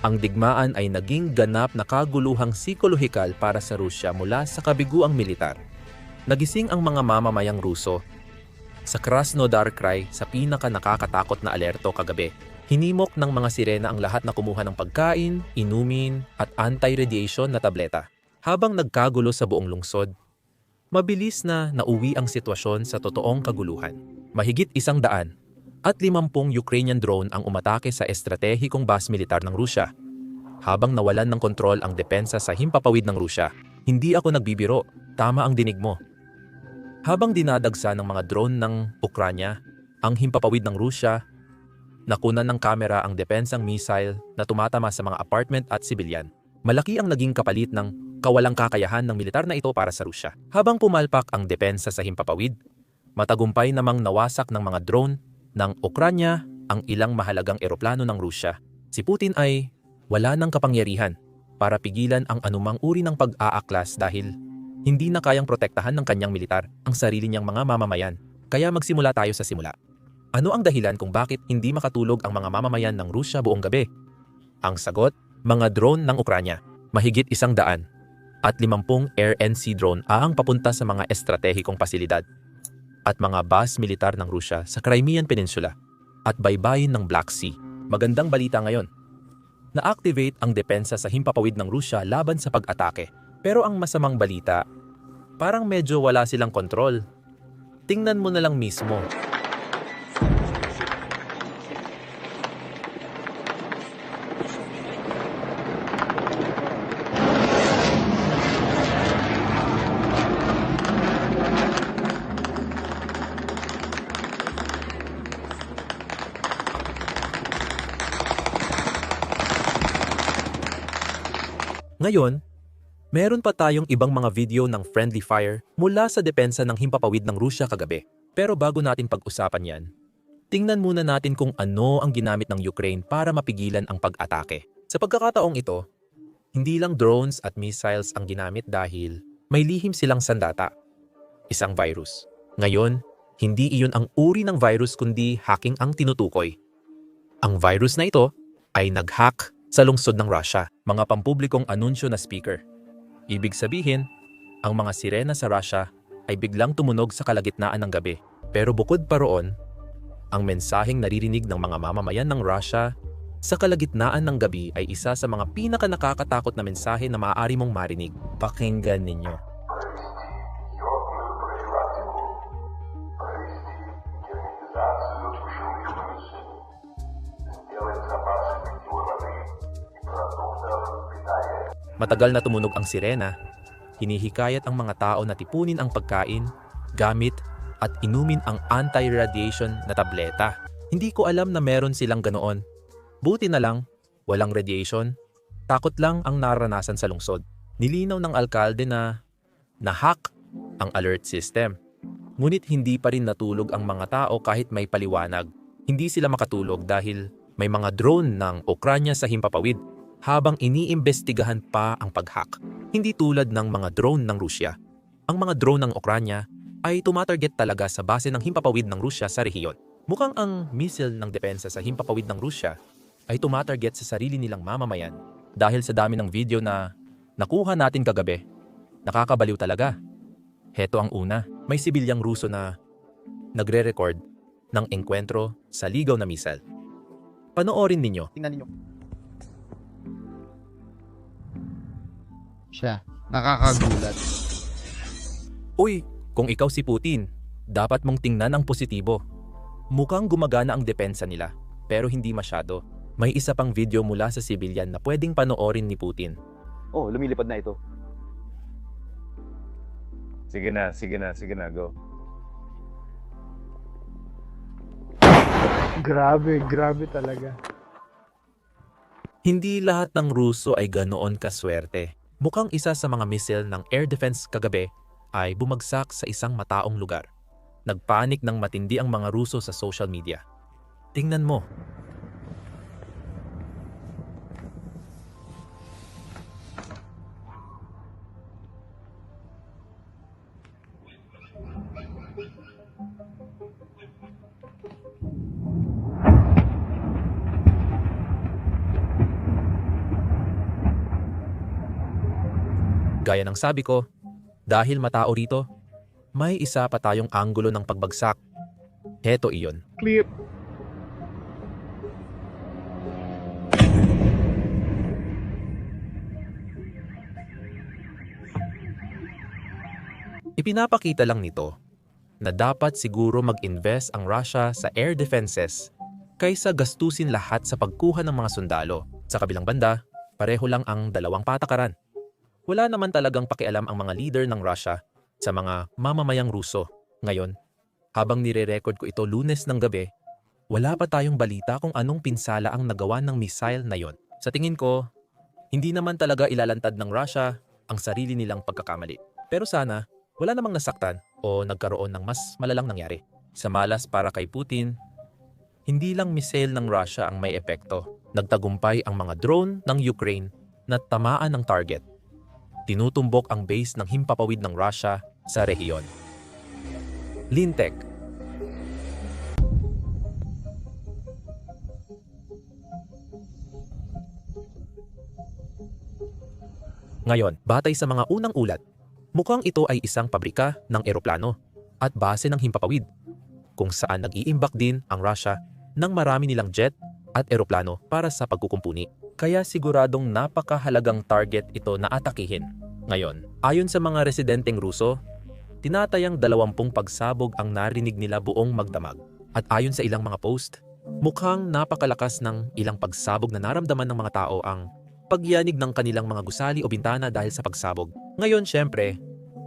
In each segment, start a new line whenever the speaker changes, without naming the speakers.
Ang digmaan ay naging ganap na kaguluhang psikolohikal para sa Rusya mula sa kabiguang militar. Nagising ang mga mamamayang Ruso sa Krasnodar Krai sa pinaka nakakatakot na alerto kagabi. Hinimok ng mga sirena ang lahat na kumuha ng pagkain, inumin at anti-radiation na tableta. Habang nagkagulo sa buong lungsod, mabilis na nauwi ang sitwasyon sa totoong kaguluhan. Mahigit isang daan at limampung Ukrainian drone ang umatake sa estratehikong base militar ng Rusya. Habang nawalan ng kontrol ang depensa sa himpapawid ng Rusya, hindi ako nagbibiro, tama ang dinig mo. Habang dinadagsa ng mga drone ng Ukranya, ang himpapawid ng Rusya, nakunan ng kamera ang depensang missile na tumatama sa mga apartment at sibilyan. Malaki ang naging kapalit ng kawalang kakayahan ng militar na ito para sa Rusya. Habang pumalpak ang depensa sa himpapawid, matagumpay namang nawasak ng mga drone ng Ukranya ang ilang mahalagang eroplano ng Rusya. Si Putin ay wala ng kapangyarihan para pigilan ang anumang uri ng pag-aaklas dahil hindi na kayang protektahan ng kanyang militar ang sarili niyang mga mamamayan. Kaya magsimula tayo sa simula. Ano ang dahilan kung bakit hindi makatulog ang mga mamamayan ng Rusya buong gabi? Ang sagot, mga drone ng Ukranya. Mahigit isang daan at limampung air and sea drone ang papunta sa mga estratehikong pasilidad at mga base militar ng Rusya sa Crimean Peninsula at baybayin ng Black Sea. Magandang balita ngayon. Na-activate ang depensa sa himpapawid ng Rusya laban sa pag-atake. Pero ang masamang balita, parang medyo wala silang kontrol. Tingnan mo na lang mismo. Ngayon, meron pa tayong ibang mga video ng friendly fire mula sa depensa ng himpapawid ng Rusya kagabi. Pero bago natin pag-usapan yan, tingnan muna natin kung ano ang ginamit ng Ukraine para mapigilan ang pag-atake. Sa pagkakataong ito, hindi lang drones at missiles ang ginamit dahil may lihim silang sandata, isang virus. Ngayon, hindi iyon ang uri ng virus kundi hacking ang tinutukoy. Ang virus na ito ay nag-hack sa lungsod ng Russia, mga pampublikong anunsyo na speaker. Ibig sabihin, ang mga sirena sa Russia ay biglang tumunog sa kalagitnaan ng gabi. Pero bukod pa roon, ang mensaheng naririnig ng mga mamamayan ng Russia sa kalagitnaan ng gabi ay isa sa mga pinaka nakakatakot na mensahe na maaari mong marinig. Pakinggan ninyo. Matagal na tumunog ang sirena, hinihikayat ang mga tao na tipunin ang pagkain, gamit, at inumin ang anti-radiation na tableta. Hindi ko alam na meron silang ganoon. Buti na lang, walang radiation. Takot lang ang naranasan sa lungsod. Nilinaw ng alkalde na na-hack ang alert system. Ngunit hindi pa rin natulog ang mga tao kahit may paliwanag. Hindi sila makatulog dahil may mga drone ng Ukranya sa himpapawid habang iniimbestigahan pa ang pag-hack. Hindi tulad ng mga drone ng Rusya. Ang mga drone ng Ukranya ay tumatarget talaga sa base ng himpapawid ng Rusya sa rehiyon. Mukhang ang missile ng depensa sa himpapawid ng Rusya ay tumatarget sa sarili nilang mamamayan dahil sa dami ng video na nakuha natin kagabi. Nakakabaliw talaga. Heto ang una, may sibilyang Ruso na nagre-record ng engkwentro sa ligaw na missile. Panoorin ninyo
Tingnan ninyo. Siya. Nakakagulat.
Uy, kung ikaw si Putin, dapat mong tingnan ang positibo. Mukhang gumagana ang depensa nila, pero hindi masyado. May isa pang video mula sa civilian na pwedeng panoorin ni Putin.
Oh, lumilipad na ito.
Sige na, sige na, sige na, go.
Grabe, grabe talaga.
Hindi lahat ng Ruso ay ganoon kaswerte. Mukhang isa sa mga missile ng air defense kagabi ay bumagsak sa isang mataong lugar. Nagpanik ng matindi ang mga Ruso sa social media. Tingnan mo, Gaya ng sabi ko, dahil matao rito, may isa pa tayong anggulo ng pagbagsak. Heto iyon.
Clear.
Ipinapakita lang nito na dapat siguro mag-invest ang Russia sa air defenses kaysa gastusin lahat sa pagkuha ng mga sundalo. Sa kabilang banda, pareho lang ang dalawang patakaran. Wala naman talagang pakialam ang mga leader ng Russia sa mga mamamayang Ruso. Ngayon, habang nire-record ko ito lunes ng gabi, wala pa tayong balita kung anong pinsala ang nagawa ng missile na yon. Sa tingin ko, hindi naman talaga ilalantad ng Russia ang sarili nilang pagkakamali. Pero sana, wala namang nasaktan o nagkaroon ng mas malalang nangyari. Sa malas para kay Putin, hindi lang missile ng Russia ang may epekto. Nagtagumpay ang mga drone ng Ukraine na tamaan ng target. Tinutumbok ang base ng himpapawid ng Russia sa rehiyon. Lintek Ngayon, batay sa mga unang ulat, mukhang ito ay isang pabrika ng eroplano at base ng himpapawid, kung saan nag-iimbak din ang Russia ng marami nilang jet at eroplano para sa pagkukumpuni. Kaya siguradong napakahalagang target ito na atakihin. Ngayon, ayon sa mga residenteng Ruso, tinatayang dalawampung pagsabog ang narinig nila buong magdamag. At ayon sa ilang mga post, mukhang napakalakas ng ilang pagsabog na naramdaman ng mga tao ang pagyanig ng kanilang mga gusali o bintana dahil sa pagsabog. Ngayon, syempre,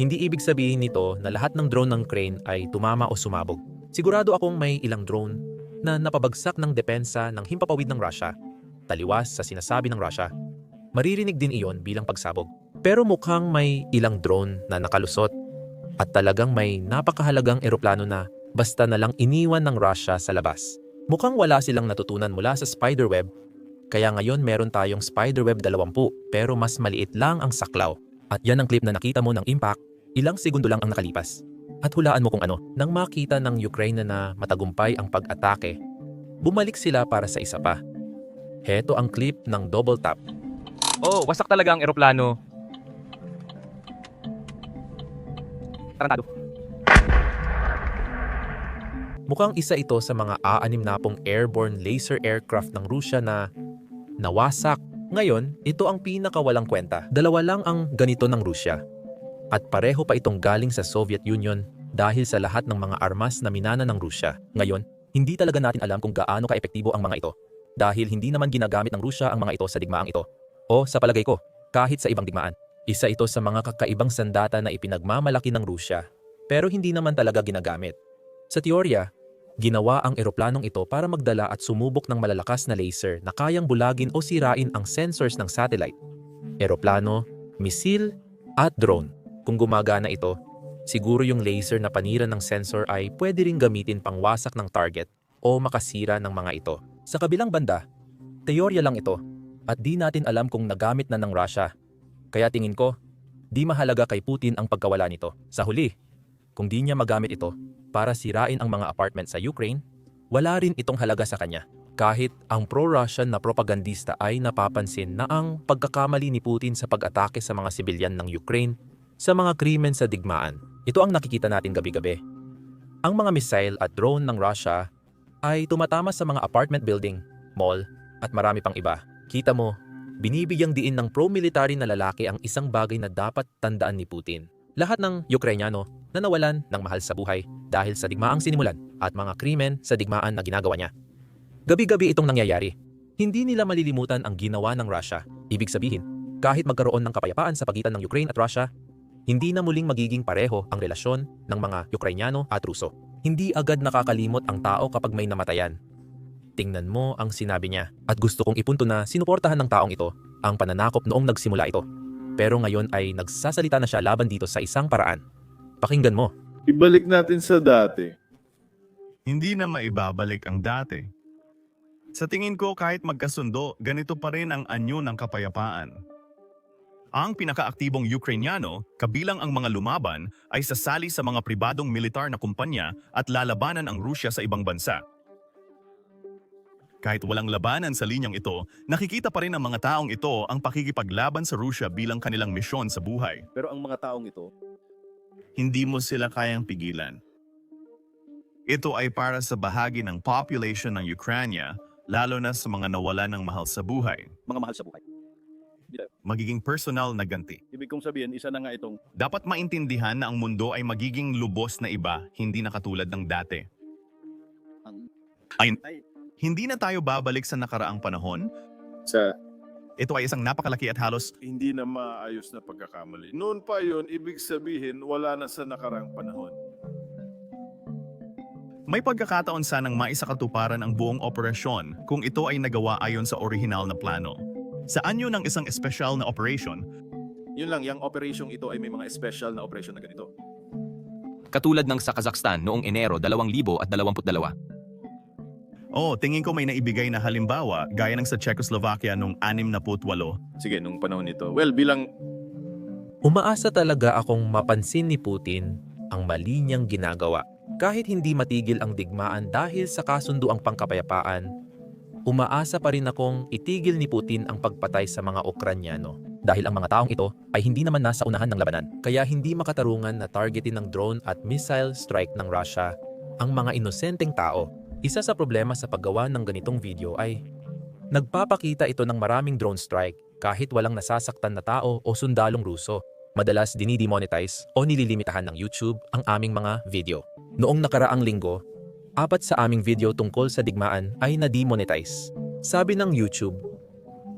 hindi ibig sabihin nito na lahat ng drone ng crane ay tumama o sumabog. Sigurado akong may ilang drone na napabagsak ng depensa ng himpapawid ng Russia, taliwas sa sinasabi ng Russia. Maririnig din iyon bilang pagsabog. Pero mukhang may ilang drone na nakalusot at talagang may napakahalagang eroplano na basta na lang iniwan ng Russia sa labas. Mukhang wala silang natutunan mula sa spiderweb kaya ngayon meron tayong Spiderweb 20 pero mas maliit lang ang saklaw. At yan ang clip na nakita mo ng impact, ilang segundo lang ang nakalipas. At hulaan mo kung ano, nang makita ng Ukraine na matagumpay ang pag-atake, bumalik sila para sa isa pa. Heto ang clip ng double tap.
Oh, wasak talaga ang eroplano. Tarantado.
Mukhang isa ito sa mga aanim na pong airborne laser aircraft ng Rusya na nawasak. Ngayon, ito ang pinakawalang kwenta. Dalawa lang ang ganito ng Rusya. At pareho pa itong galing sa Soviet Union dahil sa lahat ng mga armas na minana ng Rusya. Ngayon, hindi talaga natin alam kung gaano kaepektibo ang mga ito. Dahil hindi naman ginagamit ng Rusya ang mga ito sa digmaang ito. O sa palagay ko, kahit sa ibang digmaan. Isa ito sa mga kakaibang sandata na ipinagmamalaki ng Rusya pero hindi naman talaga ginagamit. Sa teorya, Ginawa ang eroplanong ito para magdala at sumubok ng malalakas na laser na kayang bulagin o sirain ang sensors ng satellite. Eroplano, misil, at drone. Kung gumagana ito, siguro yung laser na panira ng sensor ay pwede ring gamitin pangwasak ng target o makasira ng mga ito. Sa kabilang banda, teorya lang ito at di natin alam kung nagamit na ng Russia. Kaya tingin ko, di mahalaga kay Putin ang pagkawala nito. Sa huli, kung di niya magamit ito, para sirain ang mga apartment sa Ukraine, wala rin itong halaga sa kanya. Kahit ang pro-Russian na propagandista ay napapansin na ang pagkakamali ni Putin sa pag-atake sa mga sibilyan ng Ukraine sa mga krimen sa digmaan. Ito ang nakikita natin gabi-gabi. Ang mga missile at drone ng Russia ay tumatama sa mga apartment building, mall, at marami pang iba. Kita mo, binibigyang diin ng pro-military na lalaki ang isang bagay na dapat tandaan ni Putin. Lahat ng Ukrainyano na nawalan ng mahal sa buhay dahil sa digmaang sinimulan at mga krimen sa digmaan na ginagawa niya. Gabi-gabi itong nangyayari. Hindi nila malilimutan ang ginawa ng Russia. Ibig sabihin, kahit magkaroon ng kapayapaan sa pagitan ng Ukraine at Russia, hindi na muling magiging pareho ang relasyon ng mga Ukrainyano at Ruso. Hindi agad nakakalimot ang tao kapag may namatayan. Tingnan mo ang sinabi niya at gusto kong ipunto na sinuportahan ng taong ito ang pananakop noong nagsimula ito. Pero ngayon ay nagsasalita na siya laban dito sa isang paraan. Pakinggan mo.
Ibalik natin sa dati.
Hindi na maibabalik ang dati. Sa tingin ko kahit magkasundo, ganito pa rin ang anyo ng kapayapaan. Ang pinakaaktibong Ukrainyano, kabilang ang mga lumaban, ay sasali sa mga pribadong militar na kumpanya at lalabanan ang Rusya sa ibang bansa. Kahit walang labanan sa linyang ito, nakikita pa rin ng mga taong ito ang pakikipaglaban sa Rusya bilang kanilang misyon sa buhay.
Pero ang mga taong ito,
Hindi mo sila kayang pigilan. Ito ay para sa bahagi ng population ng Ukraine, lalo na sa mga nawala ng mahal sa buhay.
mga mahal sa buhay.
Magiging personal na ganti.
Ibig kong sabihin, isa na nga itong
Dapat maintindihan na ang mundo ay magiging lubos na iba, hindi na katulad ng dati.
Ang-
Ay,
Ay.
hindi na tayo babalik sa nakaraang panahon.
sa
Ito ay isang napakalaki at halos
hindi na maayos na pagkakamali. Noon pa yon, ibig sabihin, wala na sa nakarang panahon.
may pagkakataon sanang maisakatuparan ang buong operasyon kung ito ay nagawa ayon sa orihinal na plano. Sa anyo ng isang espesyal na operation,
Yun lang, yung operation ito ay may mga special na operation na ganito.
Katulad ng sa Kazakhstan noong Enero 2022.
oh, tingin ko may naibigay na halimbawa gaya ng sa Czechoslovakia noong 68.
Sige, nung panahon nito. Well, bilang
Umaasa talaga akong mapansin ni Putin ang mali niyang ginagawa. Kahit hindi matigil ang digmaan dahil sa kasunduang pangkapayapaan, umaasa pa rin akong itigil ni Putin ang pagpatay sa mga Ukranyano. Dahil ang mga taong ito ay hindi naman nasa unahan ng labanan, kaya hindi makatarungan na targetin ng drone at missile strike ng Russia ang mga inosenteng tao. Isa sa problema sa paggawa ng ganitong video ay Nagpapakita ito ng maraming drone strike kahit walang nasasaktan na tao o sundalong Ruso. Madalas dinidemonetize o nililimitahan ng YouTube ang aming mga video. Noong nakaraang linggo, apat sa aming video tungkol sa digmaan ay na-demonetize. Sabi ng YouTube,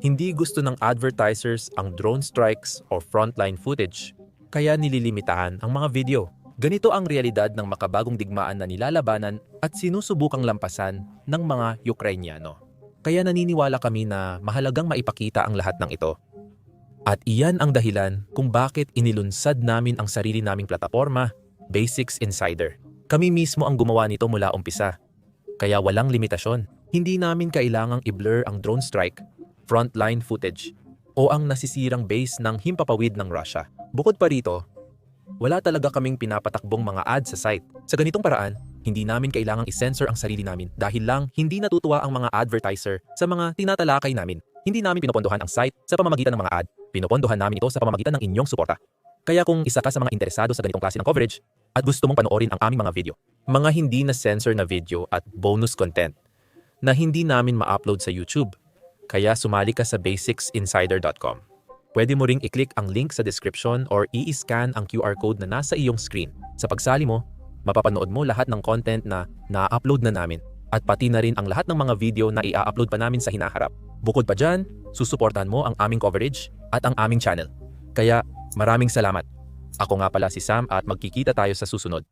hindi gusto ng advertisers ang drone strikes o frontline footage, kaya nililimitahan ang mga video. Ganito ang realidad ng makabagong digmaan na nilalabanan at sinusubukang lampasan ng mga Ukrainyano. Kaya naniniwala kami na mahalagang maipakita ang lahat ng ito. At iyan ang dahilan kung bakit inilunsad namin ang sarili naming plataforma, Basics Insider. Kami mismo ang gumawa nito mula umpisa. Kaya walang limitasyon. Hindi namin kailangang i-blur ang drone strike, frontline footage, o ang nasisirang base ng himpapawid ng Russia. Bukod pa rito, wala talaga kaming pinapatakbong mga ads sa site. Sa ganitong paraan, hindi namin kailangang i-censor ang sarili namin dahil lang hindi natutuwa ang mga advertiser sa mga tinatalakay namin. Hindi namin pinopondohan ang site sa pamamagitan ng mga ad. Pinopondohan namin ito sa pamamagitan ng inyong suporta. Kaya kung isa ka sa mga interesado sa ganitong klase ng coverage at gusto mong panoorin ang aming mga video, mga hindi na censor na video at bonus content na hindi namin ma-upload sa YouTube, kaya sumali ka sa basicsinsider.com. Pwede mo ring i-click ang link sa description or i-scan ang QR code na nasa iyong screen. Sa pagsali mo, mapapanood mo lahat ng content na na-upload na namin at pati na rin ang lahat ng mga video na i-upload pa namin sa hinaharap. Bukod pa dyan, susuportahan mo ang aming coverage at ang aming channel. Kaya maraming salamat. Ako nga pala si Sam at magkikita tayo sa susunod.